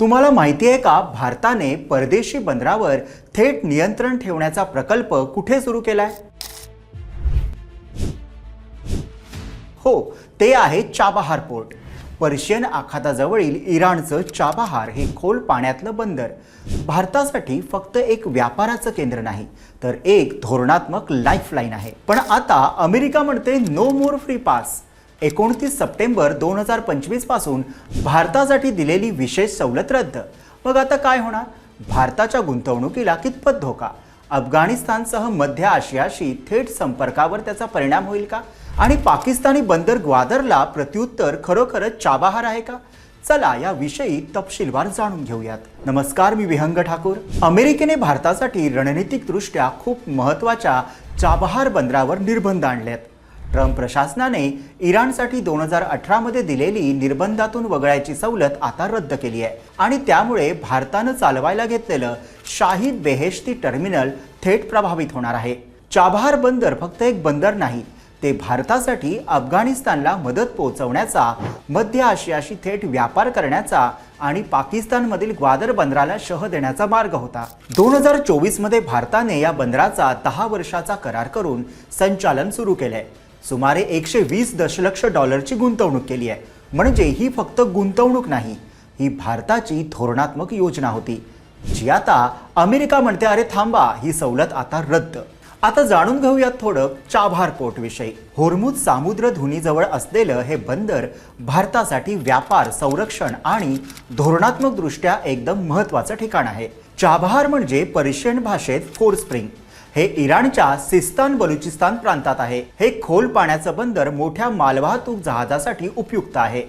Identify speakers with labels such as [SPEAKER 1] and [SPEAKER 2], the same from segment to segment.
[SPEAKER 1] तुम्हाला माहिती आहे का भारताने परदेशी बंदरावर थेट नियंत्रण ठेवण्याचा प्रकल्प कुठे सुरू केलाय? हो ते आहे चाबाहार पोर्ट. पर्शियन आखाताजवळील इराणचं चाबाहार हे खोल पाण्यातलं बंदर. भारतासाठी फक्त एक व्यापाराचं केंद्र नाही तर एक धोरणात्मक लाईफलाईन आहे. पण आता अमेरिका म्हणते नो मोर फ्री पास एकोणतीस सप्टेंबर दोन हजार पंचवीसपासून भारतासाठी दिलेली विशेष सवलत रद्द. मग आता काय होणार? भारताच्या गुंतवणुकीला कितपत धोका? अफगाणिस्तानसह मध्य आशियाशी थेट संपर्कावर त्याचा परिणाम होईल का? आणि पाकिस्तानी बंदर ग्वादरला प्रत्युत्तर खरोखरच चाबाहार आहे का? चला या विषयी तपशीलवार जाणून घेऊयात. नमस्कार मी विहंग ठाकूर. अमेरिकेने भारतासाठी रणनीतिकदृष्ट्या खूप महत्त्वाच्या चाबहार बंदरावर निर्बंध आणलेत. ट्रम्प प्रशासनाने इराणसाठी दोन हजार अठरामध्ये दिलेली निर्बंधातून वगळायची सवलत आता रद्द केली आहे. आणि त्यामुळे भारतानं चालवायला घेतलेलं शाहीद बेहेश्ती टर्मिनल थेट प्रभावित होणार आहे. चाबहार बंदर फक्त एक बंदर नाही ते भारतासाठी अफगाणिस्तानला मदत पोहोचवण्याचा मध्य आशियाशी थेट व्यापार करण्याचा आणि पाकिस्तानमधील ग्वादर बंदराला शह देण्याचा मार्ग होता. दोन हजार चोवीसमध्ये भारताने या बंदराचा दहा वर्षाचा करार करून संचालन सुरू केलंय. सुमारे एकशे वीस दशलक्ष डॉलरची गुंतवणूक केली आहे. म्हणजे ही फक्त गुंतवणूक नाही ही भारताची धोरणात्मक योजना होती. जी आता अमेरिका म्हणते अरे थांबा ही सवलत आता रद्द. आता जाणून घेऊयात थोडं चाभार पोर्ट विषयी होर्मुज सामुद्र धुनीजवळ असलेलं हे बंदर भारतासाठी व्यापार संरक्षण आणि धोरणात्मक दृष्ट्या एकदम महत्वाचं ठिकाण आहे. चाबहार म्हणजे पर्शियन भाषेत फोर स्प्रिंग हे इराणच्या सिस्तान बलुचिस्तान प्रांतात आहे. हे खोल पाण्याचं बंदर मोठ्या मालवाहतूक जहाजासाठी उपयुक्त आहे.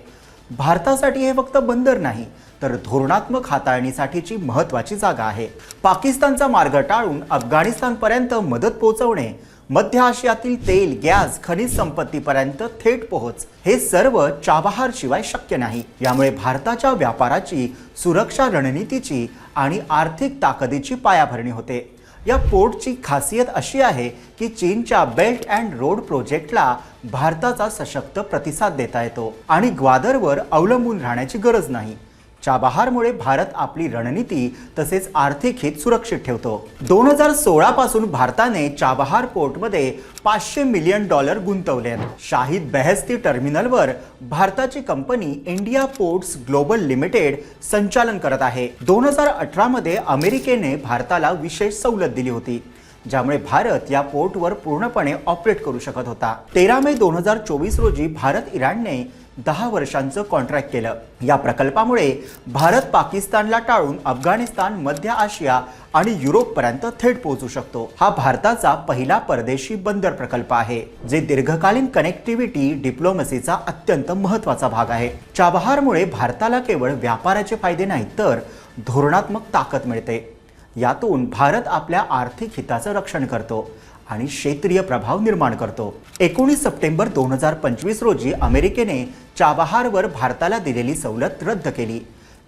[SPEAKER 1] भारतासाठी हे फक्त बंदर नाही तर धोरणात्मक हाताळणीसाठीची महत्वाची जागा आहे. पाकिस्तानचा मार्ग टाळून अफगाणिस्तानपर्यंत मदत पोहोचवणे मध्य आशियातील तेल गॅस खनिज संपत्तीपर्यंत थेट पोहोच हे सर्व चाबहार शिवाय शक्य नाही. यामुळे भारताच्या व्यापाराची सुरक्षा रणनीतीची आणि आर्थिक ताकदीची पायाभरणी होते. या पोर्टची खासियत अशी आहे की चीनच्या बेल्ट अँड रोड प्रोजेक्टला भारताचा सशक्त प्रतिसाद देता येतो आणि ग्वादरवर अवलंबून राहण्याची गरज नाही. चाबहारमुळे भारत आपली रणनीती तसेच आर्थिक हित सुरक्षित ठेवतो. दोन हजार सोळा पासून भारताने चाबहार पोर्टमध्ये पाचशे मिलियन डॉलर गुंतवले. शाहिद बेहस्ती टर्मिनलवर भारताची company India ports global limited संचालन करत आहे. दोन हजार अठरामध्ये अमेरिकेने भारताला विशेष सवलत दिली होती ज्यामुळे भारत या पोर्टवर पूर्णपणे ऑपरेट करू शकत होता. तेरा मे दोन हजार चोवीस रोजी भारत इराणने दहा वर्षांचं कॉन्ट्रॅक्ट केलं. या प्रकल्पामुळे भारत पाकिस्तानला टाळून अफगाणिस्तान मध्य आशिया आणि युरोपपर्यंत थेट पोहोचू शकतो. हा भारताचा पहिला परदेशी बंदर प्रकल्प आहे जे दीर्घकालीन कनेक्टिव्हिटी डिप्लोमसीचा अत्यंत महत्त्वाचा भाग आहे. चाबहारमुळे भारताला केवळ व्यापाराचे फायदे नाहीत तर धोरणात्मक ताकद मिळते. यातून भारत आपल्या आर्थिक हिताचं रक्षण करतो. आणि क्षेत्रीय प्रभाव निर्माण करतो. एकोणीस सप्टेंबर दोन हजार पंचवीस रोजी अमेरिकेने चाबहारवर भारताला दिलेली सवलत रद्द केली.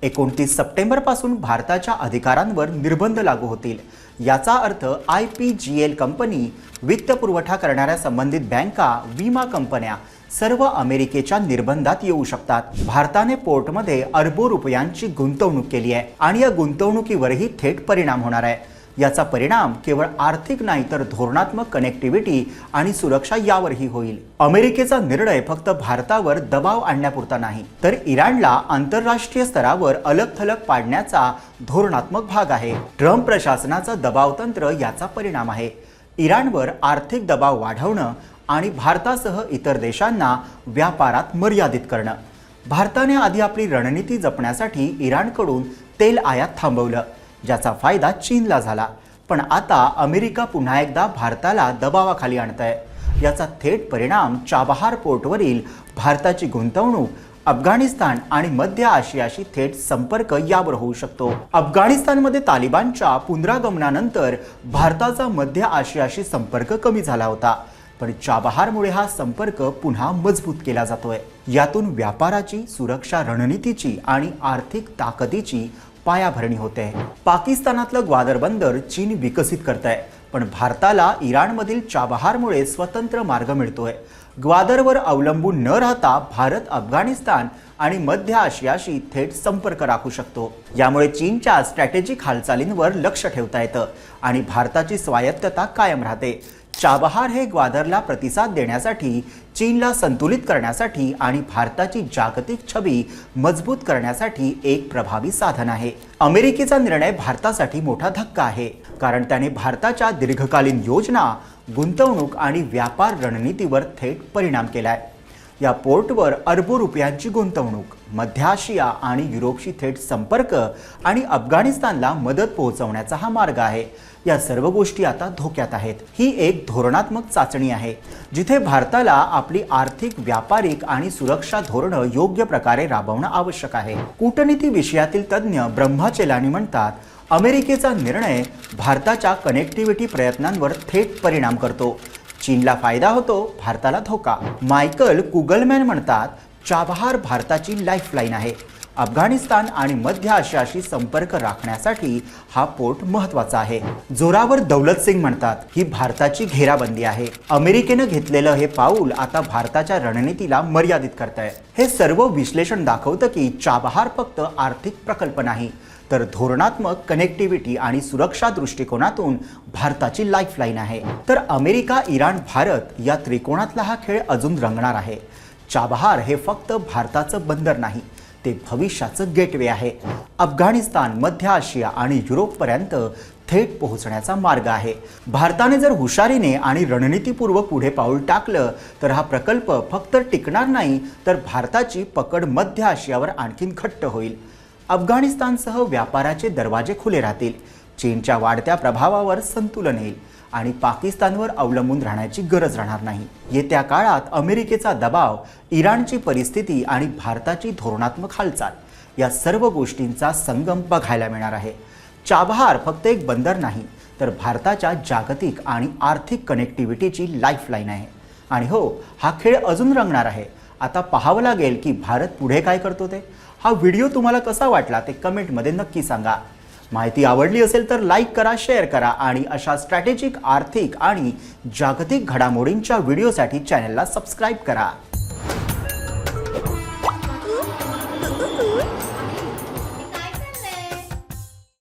[SPEAKER 1] एकोणतीस सप्टेंबरपासून भारताच्या अधिकारांवर निर्बंध लागू होतील. याचा अर्थ I P G L company वित्त पुरवठा करणाऱ्या संबंधित बँका विमा कंपन्या सर्व अमेरिकेच्या निर्बंधात येऊ शकतात. भारताने पोर्टमध्ये अरबो रुपयांची गुंतवणूक केली आहे आणि या गुंतवणुकीवरही थेट परिणाम होणार आहे. याचा परिणाम केवळ आर्थिक नाही तर धोरणात्मक कनेक्टिव्हिटी आणि सुरक्षा यावरही होईल. अमेरिकेचा निर्णय फक्त भारतावर दबाव आणण्यापुरता नाही तर इराणला आंतरराष्ट्रीय स्तरावर अलग थलग पाडण्याचा धोरणात्मक भाग आहे. ट्रम्प प्रशासनाचा दबाव तंत्र याचा परिणाम आहे. इराणवर आर्थिक दबाव वाढवणं आणि भारतासह इतर देशांना व्यापारात मर्यादित करणं. भारताने आधी आपली रणनीती जपण्यासाठी इराणकडून तेल आयात थांबवलं. ज्याचा फायदा चीनला झाला. पण आता अमेरिका पुन्हा एकदा भारताला दबावाखाली आणत आहे याचा थेट परिणाम चाबहार पोर्टवरील भारताची गुंतवणूक अफगाणिस्तान आणि मध्य आशियाशी थेट संपर्क यावर होऊ शकतो. अफगाणिस्तानमध्ये तालिबानच्या पुनरागमनानंतर भारताचा मध्य आशियाशी संपर्क कमी झाला होता. पण चाबहारमुळे हा संपर्क पुन्हा मजबूत केला जातोय. यातून व्यापाराची सुरक्षा रणनीतीची आणि आर्थिक ताकदीची पायाभरणी होते. पाकिस्तानातलं ग्वादर बंदर चीन विकसित करत आहे पण भारताला इराणमधील चाबहारमुळे स्वतंत्र मार्ग मिळतोय. ग्वादरवर अवलंबून न राहता भारत अफगाणिस्तान आणि मध्य आशियाशी थेट संपर्क राखू शकतो. यामुळे चीनच्या स्ट्रॅटेजिक हालचालींवर लक्ष ठेवता येतं आणि भारताची स्वायत्तता कायम राहते. चाबहार हे ग्वादरला प्रतिसाद देण्यासाठी चीनला संतुलित करण्यासाठी आणि भारताची जागतिक छबी मजबूत करण्यासाठी एक प्रभावी साधन आहे. अमेरिकेचा निर्णय भारतासाठी मोठा धक्का आहे कारण त्याने भारताच्या दीर्घकालीन योजना गुंतवणूक आणि व्यापार रणनीतीवर थेट परिणाम केलाय. या पोर्टवर अरबो रुपयांची गुंतवणूक मध्य आशिया आणि युरोपशी थेट संपर्क आणि अफगाणिस्तानला मदत पोहोचवण्याचा हा मार्ग आहे. या सर्व गोष्टी आता धोक्यात आहेत. ही एक धोरणात्मक चाचणी आहे जिथे भारताला आपली आर्थिक व्यापारिक आणि सुरक्षा धोरणं योग्य प्रकारे राबवणं आवश्यक आहे. कूटनीती विषयातील तज्ज्ञ ब्रह्माचेलानी म्हणतात अमेरिकेचा निर्णय भारताच्या कनेक्टिव्हिटी प्रयत्नांवर थेट परिणाम करतो. चीनला फायदा होतो भारताला धोका. मायकल कुगलमॅन म्हणतात चाबहार भारताची लाईफलाईन आहे. अफगाणिस्तान आणि मध्य आशियाशी संपर्क राखण्यासाठी हा पोर्ट महत्त्वाचा आहे. जोरावर दौलत सिंग म्हणतात ही भारताची घेराबंदी आहे. अमेरिकेनं घेतलेलं हे पाऊल आता भारताच्या रणनीतीला मर्यादित करत आहे हे सर्व विश्लेषण दाखवतं की चाबहार फक्त आर्थिक प्रकल्प नाही तर धोरणात्मक कनेक्टिव्हिटी आणि सुरक्षा दृष्टिकोनातून भारताची लाईफलाईन आहे. तर अमेरिका इराण भारत या त्रिकोणातला हा खेळ अजून रंगणार आहे. चाबहार हे फक्त भारताचं बंदर नाही ते भविष्याचं गेटवे आहे. अफगाणिस्तान मध्य आशिया आणि युरोपपर्यंत थेट पोहोचण्याचा मार्ग आहे. भारताने जर हुशारीने आणि रणनीतीपूर्वक पुढे पाऊल टाकलं तर हा प्रकल्प फक्त टिकणार नाही तर भारताची पकड मध्य आशियावर आणखीन घट्ट होईल. अफगाणिस्तानसह व्यापाराचे दरवाजे खुले राहतील. चीनच्या वाढत्या प्रभावावर संतुलन येईल आणि पाकिस्तानवर अवलंबून राहण्याची गरज राहणार नाही. येत्या काळात अमेरिकेचा दबाव इराणची परिस्थिती आणि भारताची धोरणात्मक हालचाल या सर्व गोष्टींचा संगम बघायला मिळणार आहे. चाबहार फक्त एक बंदर नाही तर भारताच्या जागतिक आणि आर्थिक कनेक्टिव्हिटीची लाईफलाईन आहे. आणि हो हा खेळ अजून रंगणार आहे. आता पाहावं लागेल की भारत पुढे काय करतो ते. हा व्हिडिओ तुम्हाला कसा वाटला ते कमेंटमध्ये नक्की सांगा. माहिती आवडली असेल तर लाईक करा शेअर करा आणि अशा स्ट्रॅटेजिक आर्थिक आणि जागतिक घडामोडींच्या व्हिडिओसाठी चॅनलला सबस्क्राईब करा.